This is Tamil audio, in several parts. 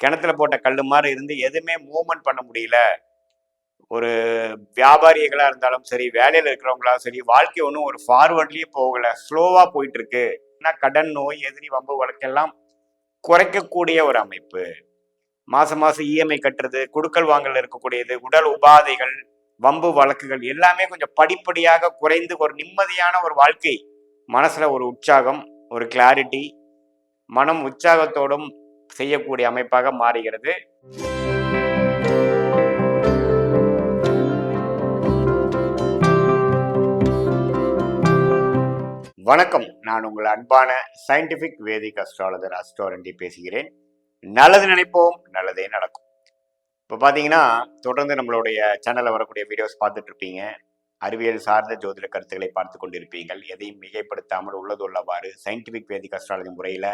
கிணத்துல போட்ட கல் மாதிரி இருந்து எதுவுமே மூவ்மெண்ட் பண்ண முடியல. ஒரு வியாபாரிகளா இருந்தாலும் சரி வேலையில இருக்கிறவங்களாலும் சரி வாழ்க்கை ஒன்றும் ஒரு ஃபார்வர்ட்லயே போகல. ஸ்லோவா போயிட்டு இருக்கு ஏன்னா கடன் நோய் எதிரி வம்பு வழக்கெல்லாம் குறைக்கக்கூடிய ஒரு அமைப்பு. மாசம் மாசம் இஎம்ஐ கட்டுறது குடுக்கல் வாங்கல் இருக்கக்கூடியது உடல் உபாதைகள் வம்பு வழக்குகள் எல்லாமே கொஞ்சம் படிப்படியாக குறைந்து ஒரு நிம்மதியான ஒரு வாழ்க்கை. மனசுல ஒரு உற்சாகம் ஒரு கிளாரிட்டி மனம் உற்சாகத்தோடும் செய்யக்கூடிய அமைப்பாக மாறுகிறது. வணக்கம். நான் உங்கள் அன்பான சயின்டிபிக் வேதிக் அஸ்ட்ராலஜர் அஸ்ட்ராலண்டி பேசுகிறேன். நல்லது நினைப்போம் நல்லதே நடக்கும். இப்போ பார்த்தீங்கன்னா தொடர்ந்து நம்மளுடைய சேனலில் வரக்கூடிய வீடியோஸ் பார்த்துட்டு இருப்பீங்க. அறிவியல் சார்ந்த ஜோதிட கருத்துக்களை பார்த்து கொண்டிருப்பீங்கள் எதையும் மிகைப்படுத்தாமல் உள்ளது உள்ளவாறு சயின்டிபிக் வேதிக் அஸ்ட்ராலஜி முறையில்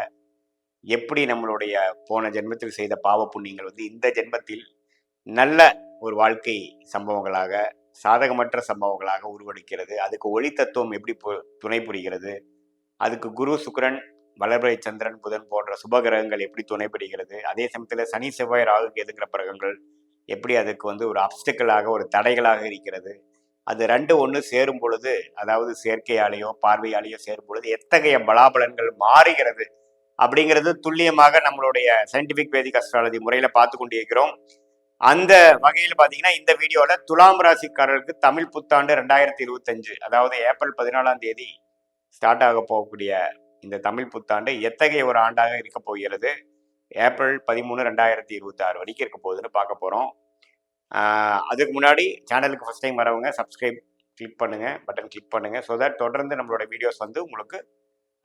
எப்படி நம்மளுடைய போன ஜென்மத்தில் செய்த பாவ புண்ணியங்கள் வந்து இந்த ஜென்மத்தில் நல்ல ஒரு வாழ்க்கை சம்பவங்களாக சாதகமற்ற சம்பவங்களாக உருவெடுக்கிறது. அதுக்கு ஒளி தத்துவம் எப்படி பு- துணை புரிகிறது? அதுக்கு குரு சுக்கிரன் வளர்பிறை சந்திரன் புதன் போன்ற சுபகிரகங்கள் எப்படி துணை புரிகிறது? அதே சமயத்தில் சனி செவ்வாய் ராகு கேதுங்கிற கிரகங்கள் எப்படி அதுக்கு வந்து ஒரு அப்டிக்கலாக ஒரு தடைகளாக இருக்கிறது? அது ரெண்டு ஒன்று சேரும் பொழுது அதாவது செயற்கையாலேயோ பார்வையாலேயோ சேரும் பொழுது எத்தகைய பலாபலன்கள் மாறுகிறது அப்படிங்கிறது துல்லியமாக நம்மளுடைய சயின்டிபிக் வேதிக் அஸ்ட்ராலஜி முறையில் பார்த்து கொண்டிருக்கிறோம். அந்த வகையில் பார்த்தீங்கன்னா இந்த வீடியோவில் துலாம் ராசிக்காரருக்கு தமிழ் புத்தாண்டு ரெண்டாயிரத்தி இருபத்தஞ்சு அதாவது ஏப்ரல் பதினாலாம் தேதி ஸ்டார்ட் ஆக போகக்கூடிய இந்த தமிழ் புத்தாண்டு எத்தகைய ஒரு ஆண்டாக இருக்க போகிறது? ஏப்ரல் பதிமூணு ரெண்டாயிரத்தி இருபத்தி ஆறு வரைக்கும் இருக்க போகுதுன்னு பார்க்க போகிறோம் அதுக்கு முன்னாடி சேனலுக்கு ஃபஸ்ட் டைம் வரவங்க சப்ஸ்கிரைப் கிளிக் பண்ணுங்கள் பட்டன் கிளிக் பண்ணுங்கள் ஸோ தட் தொடர்ந்து நம்மளோட வீடியோஸ் வந்து உங்களுக்கு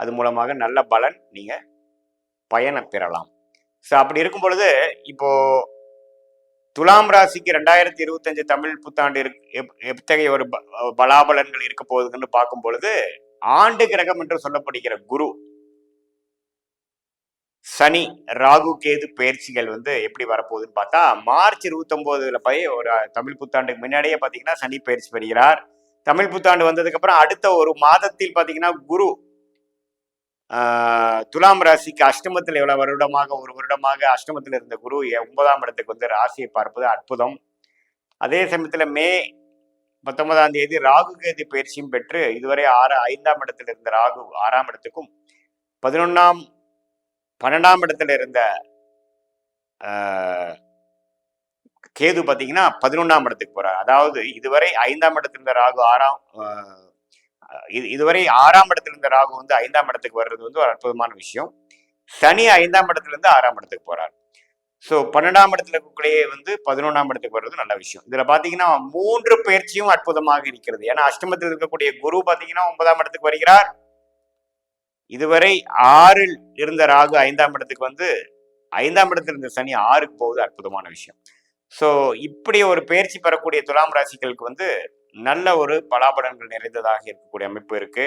அது மூலமாக நல்ல பலன் நீங்கள் பயனை பெறலாம். ஸோ அப்படி இருக்கும் பொழுது இப்போ துலாம் ராசிக்கு ரெண்டாயிரத்தி இருபத்தஞ்சு தமிழ் புத்தாண்டு எத்தகைய ஒரு ப- பலாபலன்கள் இருக்க போகுதுன்னு பார்க்கும் பொழுது ஆண்டு கிரகம் என்று சொல்லப்படுகிற குரு சனி ராகு கேது பயிற்சிகள் வந்து எப்படி வரப்போகுதுன்னு பார்த்தா மார்ச் இருபத்தொம்போதுல போய் ஒரு தமிழ் புத்தாண்டுக்கு முன்னாடியே பார்த்தீங்கன்னா சனி பயிற்சி பெறுகிறார். தமிழ் புத்தாண்டு வந்ததுக்கு அப்புறம் அடுத்த ஒரு மாதத்தில் பார்த்தீங்கன்னா குரு துலாம் ராசிக்கு அஷ்டமத்தில் எவ்வளவு வருடமாக ஒரு வருடமாக அஷ்டமத்தில் இருந்த குரு எ- ஒன்பதாம் இடத்துக்கு வந்து ராசியை பார்ப்பது அற்புதம். அதே சமயத்தில் மே பத்தொன்பதாம் தேதி ராகு கேதி பயிற்சியும் பெற்று இதுவரை ஆறு ஐந்தாம் இடத்தில் இருந்த ராகு ஆறாம் இடத்துக்கும் பதினொன்னாம் பன்னெண்டாம் இடத்துல இருந்த கேது பார்த்தீங்கன்னா பதினொன்றாம் இடத்துக்கு போகிறார் அதாவது இதுவரை ஐந்தாம் இடத்துல இருந்த ராகு ஆறாம் இது இதுவரை ஆறாம் இடத்துல இருந்த ராகு வந்து ஐந்தாம் இடத்துக்கு வர்றது வந்து ஒரு அற்புதமான விஷயம். சனி ஐந்தாம் இடத்துல இருந்து ஆறாம் இடத்துக்கு போறார். ஸோ பன்னெண்டாம் இடத்துல இருக்கக்கூடிய வந்து பதினொன்றாம் இடத்துக்கு வர்றது நல்ல விஷயம். இதுல பாத்தீங்கன்னா மூன்று பயிற்சியும் அற்புதமாக இருக்கிறது. ஏன்னா அஷ்டமத்தில் இருக்கக்கூடிய குரு பாத்தீங்கன்னா ஒன்பதாம் இடத்துக்கு வருகிறார். இதுவரை ஆறில் இருந்த ராகு ஐந்தாம் இடத்துக்கு வந்து ஐந்தாம் இடத்துல இருந்த சனி ஆறுக்கு போவது அற்புதமான விஷயம். ஸோ இப்படி ஒரு பயிற்சி பெறக்கூடிய துலாம் ராசிகளுக்கு வந்து நல்ல ஒரு பலாபலன்கள் நிறைந்ததாக இருக்கக்கூடிய அமைப்பு இருக்கு.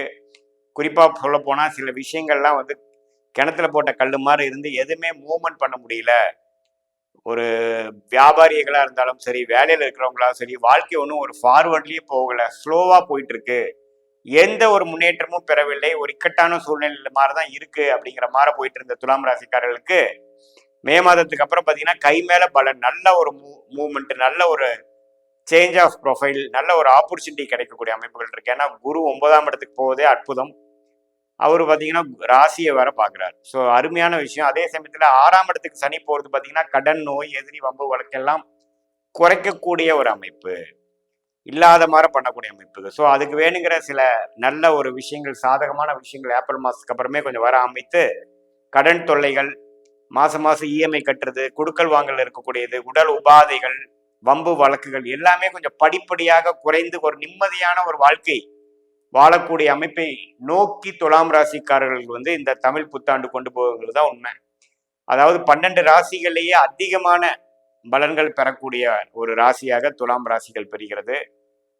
குறிப்பாக சொல்ல சில விஷயங்கள்லாம் வந்து கிணத்துல போட்ட கல் மாதிரி இருந்து எதுவுமே மூவ்மெண்ட் பண்ண முடியல. ஒரு வியாபாரிகளாக இருந்தாலும் சரி வேலையில் இருக்கிறவங்களாலும் சரி வாழ்க்கை ஒன்றும் ஒரு ஃபார்வர்ட்லேயே போகலை. ஸ்லோவாக போயிட்டு இருக்கு எந்த ஒரு முன்னேற்றமும் பெறவில்லை. ஒரு இக்கட்டான சூழ்நிலை மாதிரி தான் இருக்குது அப்படிங்கிற மாதிரி போயிட்டு இருந்த துலாம் ராசிக்காரர்களுக்கு மே மாதத்துக்கு அப்புறம் பார்த்தீங்கன்னா கை மேலே பல நல்ல ஒரு மூ மூமெண்ட்டு நல்ல ஒரு சேஞ்ச் ஆஃப் ப்ரொஃபைல் நல்ல ஒரு ஆப்பர்ச்சுனிட்டி கிடைக்கக்கூடிய அமைப்புகள் இருக்கு. ஏன்னா குரு ஒன்பதாம் இடத்துக்கு போவதே அற்புதம். அவர் பார்த்தீங்கன்னா ராசியை வர பார்க்குறாரு ஸோ அருமையான விஷயம். அதே சமயத்தில் ஆறாம் இடத்துக்கு சனி போகிறது பார்த்தீங்கன்னா கடன் நோய் எதிரி வம்பு வழக்கெல்லாம் குறைக்கக்கூடிய ஒரு அமைப்பு. இல்லாத மாதிரி பண்ணக்கூடிய அமைப்பு. ஸோ அதுக்கு வேணுங்கிற சில நல்ல ஒரு விஷயங்கள் சாதகமான விஷயங்கள் ஏப்ரல் மாதத்துக்கு அப்புறமே கொஞ்சம் வர அமைத்து கடன் தொல்லைகள் மாதம் மாதம் இஎம்ஐ கட்டுறது குடுக்கல் வாங்கல் இருக்கக்கூடியது உடல் உபாதைகள் வம்பு வழக்குகள் எல்லாமே கொஞ்சம் படிப்படியாக குறைந்து ஒரு நிம்மதியான ஒரு வாழ்க்கை வாழக்கூடிய அமைப்பை நோக்கி துலாம் ராசிக்காரர்கள் வந்து இந்த தமிழ் புத்தாண்டு கொண்டு போகிறது தான் உண்மை. அதாவது பன்னெண்டு ராசிகள்லேயே அதிகமான பலன்கள் பெறக்கூடிய ஒரு ராசியாக துலாம் ராசிகள் பெறுகிறது.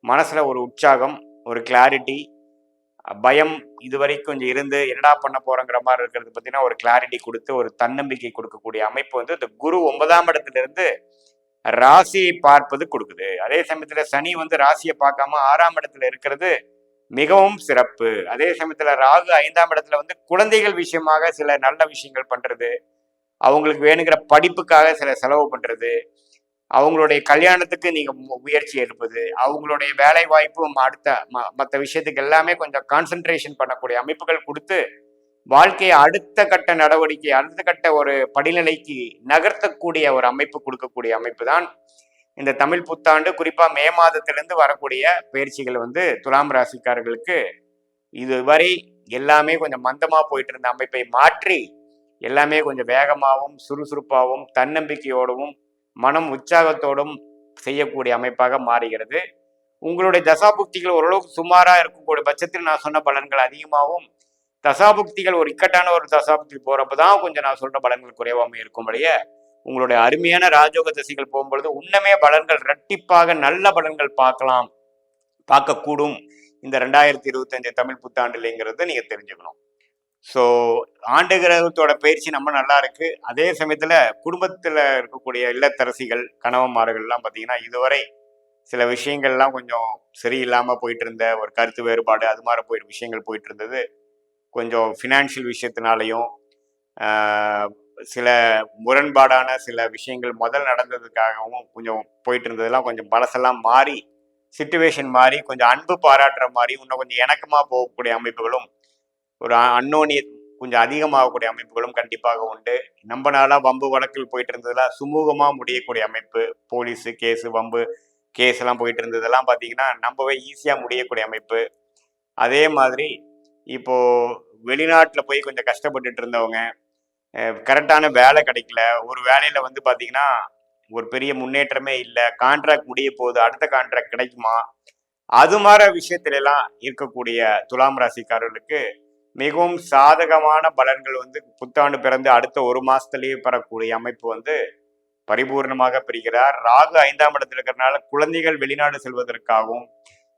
மனசுல ஒரு உற்சாகம் ஒரு கிளாரிட்டி பயம் இதுவரைக்கும் கொஞ்சம் இருந்து என்னடா பண்ண போறோங்கிற மாதிரி இருக்கிறது பார்த்தீங்கன்னா ஒரு கிளாரிட்டி கொடுத்து ஒரு தன்னம்பிக்கை கொடுக்கக்கூடிய அமைப்பு வந்து இந்த குரு ஒன்பதாம் இடத்துல இருந்து ராசியை பார்ப்பது கொடுக்குது. அதே சமயத்துல சனி வந்து ராசியை பார்க்காம ஆறாம் இடத்துல இருக்கிறது மிகவும் சிறப்பு. அதே சமயத்துல ராகு ஐந்தாம் இடத்துல வந்து குழந்தைகள் விஷயமாக சில நல்ல விஷயங்கள் பண்றது அவங்களுக்கு வேணுங்கிற படிப்புக்காக சில செலவு பண்றது அவங்களுடைய கல்யாணத்துக்கு நீங்க முயற்சி எடுப்பது அவங்களுடைய வேலை வாய்ப்பு அடுத்த மற்ற விஷயத்துக்கு எல்லாமே கொஞ்சம் கான்சென்ட்ரேஷன் பண்ணக்கூடிய அமைப்புகள் கொடுத்து வாழ்க்கையை அடுத்த கட்ட நடவடிக்கை அடுத்த கட்ட ஒரு படிநிலைக்கு நகர்த்தக்கூடிய ஒரு அமைப்பு கொடுக்கக்கூடிய அமைப்பு தான் இந்த தமிழ் புத்தாண்டு. குறிப்பாக மே மாதத்திலிருந்து வரக்கூடிய பயிற்சிகள் வந்து துலாம் ராசிக்காரர்களுக்கு இதுவரை எல்லாமே கொஞ்சம் மந்தமாக போயிட்டு இருந்த அமைப்பை மாற்றி எல்லாமே கொஞ்சம் வேகமாகவும் சுறுசுறுப்பாகவும் தன்னம்பிக்கையோடவும் மனம் உற்சாகத்தோடும் செய்யக்கூடிய அமைப்பாக மாறுகிறது. உங்களுடைய தசாபுக்திகள் ஓரளவுக்கு சுமாராக இருக்கக்கூடிய பட்சத்தில் நான் சொன்ன பலன்கள் அதிகமாகவும் தசாபுக்திகள் ஒரு இக்கட்டான ஒரு தசாபுக்தி போறப்ப தான் கொஞ்சம் நான் சொல்ற பலன்கள் குறைவாம வழியே உங்களுடைய அருமையான ராஜோக தசைகள் போகும்பொழுது உன்னமே பலன்கள் இரட்டிப்பாக நல்ல பலன்கள் பார்க்கலாம் பார்க்கக்கூடும். இந்த ரெண்டாயிரத்தி இருபத்தஞ்சு தமிழ் புத்தாண்டுலேங்கிறத நீங்க தெரிஞ்சுக்கணும். ஸோ ஆண்டு கிரகத்தோட பயிற்சி நம்ம நல்லா இருக்கு. அதே சமயத்துல குடும்பத்தில் இருக்கக்கூடிய இல்லத்தரசிகள் கணவன்மார்கள்லாம் பார்த்தீங்கன்னா இதுவரை சில விஷயங்கள்லாம் கொஞ்சம் சரியில்லாமல் போயிட்டு இருந்த ஒரு கருத்து வேறுபாடு அது மாதிரி போயிட்டு விஷயங்கள் போயிட்டு இருந்தது. கொஞ்சம் ஃபினான்ஷியல் விஷயத்தினாலையும் சில முரண்பாடான சில விஷயங்கள் முதல் நடந்ததுக்காகவும் கொஞ்சம் போயிட்டு இருந்ததெல்லாம் கொஞ்சம் பழசெல்லாம் மாறி சுச்சுவேஷன் மாறி கொஞ்சம் அன்பு பாராட்டுற மாதிரி இன்னும் கொஞ்சம் இணக்கமாக போகக்கூடிய அமைப்புகளும் ஒரு அன்னோனிய கொஞ்சம் அதிகமாகக்கூடிய அமைப்புகளும் கண்டிப்பாக உண்டு. நம்ம நாளாக வம்பு வழக்கில் போயிட்டு இருந்ததெல்லாம் சுமூகமாக முடியக்கூடிய அமைப்பு போலீஸு கேஸு வம்பு கேஸ் எல்லாம் போயிட்டு இருந்ததெல்லாம் பார்த்தீங்கன்னா நம்பவே ஈஸியாக முடியக்கூடிய அமைப்பு. அதே மாதிரி இப்போது வெளிநாட்டில் போய் கொஞ்சம் கஷ்டப்பட்டுட்டு இருந்தவங்க கரெக்டான வேலை கிடைக்கல. ஒரு வேலையில் வந்து பார்த்தீங்கன்னா ஒரு பெரிய முன்னேற்றமே இல்லை. கான்ட்ராக்ட் முடிய போகுது. அடுத்த கான்ட்ராக்ட் கிடைக்குமா? அது மாதிரி விஷயத்திலெல்லாம் இருக்கக்கூடிய துலாம் ராசிக்காரர்களுக்கு மிகவும் சாதகமான பலன்கள் வந்து புத்தாண்டு பிறந்து அடுத்த ஒரு மாசத்திலேயே பெறக்கூடிய அமைப்பு வந்து பரிபூர்ணமாக பெறுகிறார் ராகு ஐந்தாம் இடத்துல இருக்கிறனால குழந்தைகள் வெளிநாடு செல்வதற்காகவும்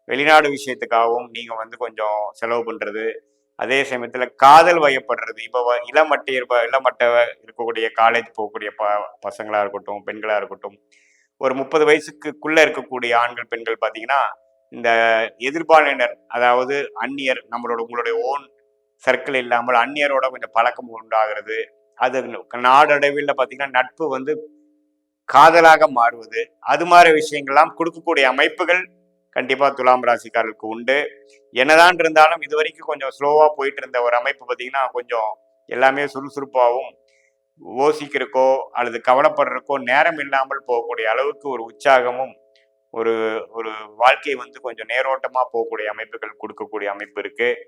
வெளிநாடு விஷயத்துக்காகவும் நீங்க வந்து கொஞ்சம் செலவு பண்றது அதே சமயத்தில் காதல் வயப்படுறது. இப்போ வ- இளமட்டை இளமட்ட இருக்கக்கூடிய காலேஜ் போகக்கூடிய ப பசங்களாக இருக்கட்டும் பெண்களாக இருக்கட்டும் ஒரு முப்பது வயசுக்குள்ளே இருக்கக்கூடிய ஆண்கள் பெண்கள் பார்த்தீங்கன்னா இந்த எதிர்பாலினர் அதாவது அந்நியர் நம்மளோட உங்களுடைய ஓன் சர்க்கிள் இல்லாமல் அந்நியரோட கொஞ்சம் பழக்கம் உண்டாகிறது. அது நாடடைவில் பார்த்தீங்கன்னா நட்பு வந்து காதலாக மாறுவது. அது மாதிரி விஷயங்கள்லாம் கொடுக்கக்கூடிய அமைப்புகள் கண்டிப்பாக துலாம் ராசிக்காரர்களுக்கு உண்டு. என்னதான் இருந்தாலும் இது வரைக்கும் கொஞ்சம் ஸ்லோவாக போயிட்டு இருந்த ஒரு அமைப்பு பார்த்தீங்கன்னா கொஞ்சம் எல்லாமே சுறுசுறுப்பாகவும் யோசிக்கிறக்கோ அல்லது கவலைப்படுறக்கோ நேரம் இல்லாமல் போகக்கூடிய அளவுக்கு ஒரு உற்சாகமும் ஒரு ஒரு வாழ்க்கை வந்து கொஞ்சம் நேரோட்டமாக போகக்கூடிய அமைப்புகள் கொடுக்கக்கூடிய அமைப்பு இருக்குது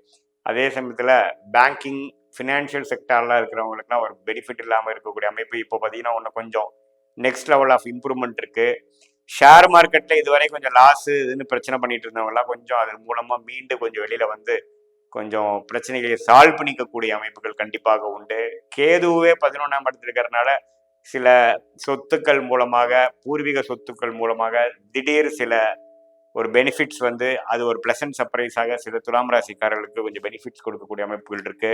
அதே சமயத்தில் பேங்கிங் ஃபினான்ஷியல் செக்டார்லாம் இருக்கிறவங்களுக்குலாம் ஒரு பெனிஃபிட் இல்லாமல் இருக்கக்கூடிய அமைப்பு. இப்போ பார்த்தீங்கன்னா ஒன்று கொஞ்சம் நெக்ஸ்ட் லெவல் ஆஃப் இம்ப்ரூவ்மெண்ட் இருக்குது ஷேர் மார்க்கெட்ல இதுவரை கொஞ்சம் லாஸு இதுன்னு பிரச்சனை பண்ணிட்டு இருந்தவங்கலாம் கொஞ்சம் அதன் மூலமா மீண்டு கொஞ்சம் வெளியில வந்து கொஞ்சம் பிரச்சனைகளை சால்வ் பண்ணிக்கக்கூடிய அமைப்புகள் கண்டிப்பாக உண்டு. கேதுவே பதினொன்றாம் இடத்துல இருக்கிறதுனால சில சொத்துக்கள் மூலமாக பூர்வீக சொத்துக்கள் மூலமாக திடீர் சில ஒரு பெனிஃபிட்ஸ் வந்து அது ஒரு பிளசன்ட் சர்ப்ரைஸாக சில துலாம் ராசிக்காரர்களுக்கு கொஞ்சம் பெனிஃபிட்ஸ் கொடுக்கக்கூடிய அமைப்புகள் இருக்கு.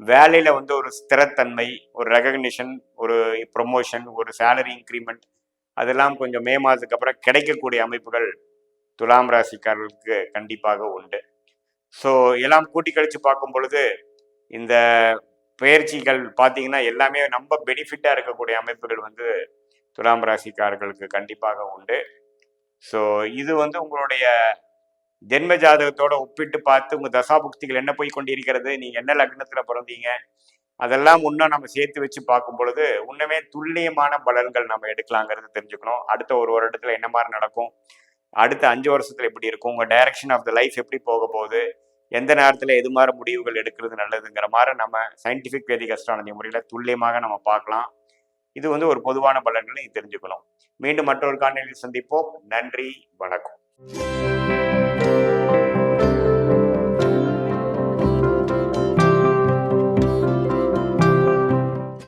வேலையில வந்து ஒரு ஸ்திரத்தன்மை ஒரு ரெகக்னிஷன் ஒரு ப்ரொமோஷன் ஒரு சேலரி இன்க்ரிமெண்ட் அதெல்லாம் கொஞ்சம் மே மாதத்துக்கு அப்புறம் கிடைக்கக்கூடிய அமைப்புகள் துலாம் ராசிக்காரர்களுக்கு கண்டிப்பாக உண்டு. ஸோ எல்லாம் கூட்டி கழித்து பார்க்கும் பொழுது இந்த பயிற்சிகள் பார்த்தீங்கன்னா எல்லாமே நம்ம பெனிஃபிட்டாக இருக்கக்கூடிய அமைப்புகள் வந்து துலாம் ராசிக்காரர்களுக்கு கண்டிப்பாக உண்டு. ஸோ இது வந்து உங்களுடைய ஜென்ம ஜாதகத்தோட ஒப்பிட்டு பார்த்து உங்கள் தசாபுக்திகள் என்ன போய் கொண்டிருக்கிறது நீங்கள் என்ன லக்னத்தில் பிறந்தீங்க அதெல்லாம் இன்னும் நம்ம சேர்த்து வச்சு பார்க்கும் பொழுது இன்னுமே துல்லியமான பலன்கள் நம்ம எடுக்கலாங்கிறது தெரிஞ்சுக்கணும். அடுத்த ஒரு வருடத்துல என்ன மாதிரி நடக்கும்? அடுத்த அஞ்சு வருஷத்துல எப்படி இருக்கும்? உங்க டைரக்ஷன் ஆஃப் த லைஃப் எப்படி போக போகுது? எந்த நேரத்துல எது மாதிரி முடிவுகள் எடுக்கிறது நல்லதுங்கிற மாதிரி நம்ம சயின்டிஃபிக் வேதிக் அஸ்ட்ராலஜி முறையில துல்லியமாக நம்ம பார்க்கலாம். இது வந்து ஒரு பொதுவான பலன்களை தெரிஞ்சுக்கணும். மீண்டும் மற்றொரு காணொலியில் சந்திப்போம். நன்றி. வணக்கம்.